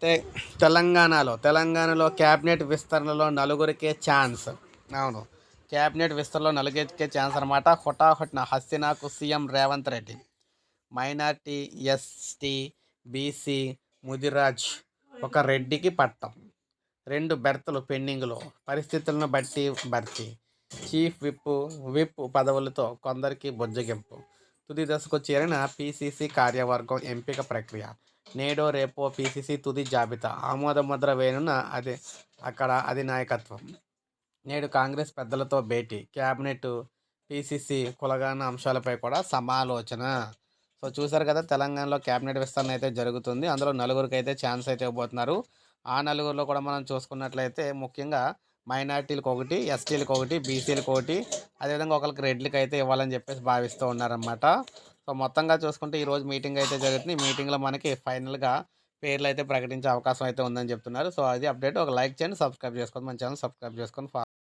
అయితే తెలంగాణలో తెలంగాణలో క్యాబినెట్ విస్తరణలో నలుగురికే ఛాన్స్. అవును. క్యాబినెట్ విస్తరణలో నలుగురికే ఛాన్స్ అనమాట హుటాహుట్న హస్తినాకు CM Revanth Reddy minority ST BC Mudiraj ఒక రెడ్డికి పట్టం. రెండు బెర్తలు పెండింగ్లో. పరిస్థితులను బట్టి భర్తీ చీఫ్ విప్ విప్ పదవులతో కొందరికి బుజ్జగింపు. తుది దశకు చేరిన పీసీసీ కార్యవర్గం ఎంపిక ప్రక్రియ. నేడో రేపో పీసీసీ తుది జాబితా. ఆమోద ముద్ర వేనున్న అది అక్కడ అధినాయకత్వం. నేడు కాంగ్రెస్ పెద్దలతో భేటీ. క్యాబినెట్ పీసీసీ కులగాన అంశాలపై కూడా సమాలోచన. సో చూసారు కదా తెలంగాణలో క్యాబినెట్ విస్తరణ అయితే జరుగుతుంది. అందులో నలుగురికి అయితే ఛాన్స్ అయితే ఇవ్వబోతున్నారు. ఆ నలుగురిలో కూడా మనం చూసుకున్నట్లయితే ముఖ్యంగా మైనార్టీలకు ఒకటి ఎస్టీలకు ఒకటి బీసీలకు ఒకటి అదేవిధంగా ఒకరికి రెడ్లకు అయితే ఇవ్వాలని చెప్పేసి భావిస్తూ ఉన్నారన్నమాట. సో మొత్తంగా చూసుకుంటే ఈరోజు మీటింగ్ అయితే జరుగుతుంది. ఈ మీటింగ్లో మనకి ఫైనల్గా పేర్లు అయితే ప్రకటించే అవకాశం అయితే ఉందని చెప్తున్నారు. సో అది అప్డేట్. ఒక లైక్ చేయండి సబ్స్క్రైబ్ చేసుకోండి. మన ఛానల్ సబ్స్క్రైబ్ చేసుకొని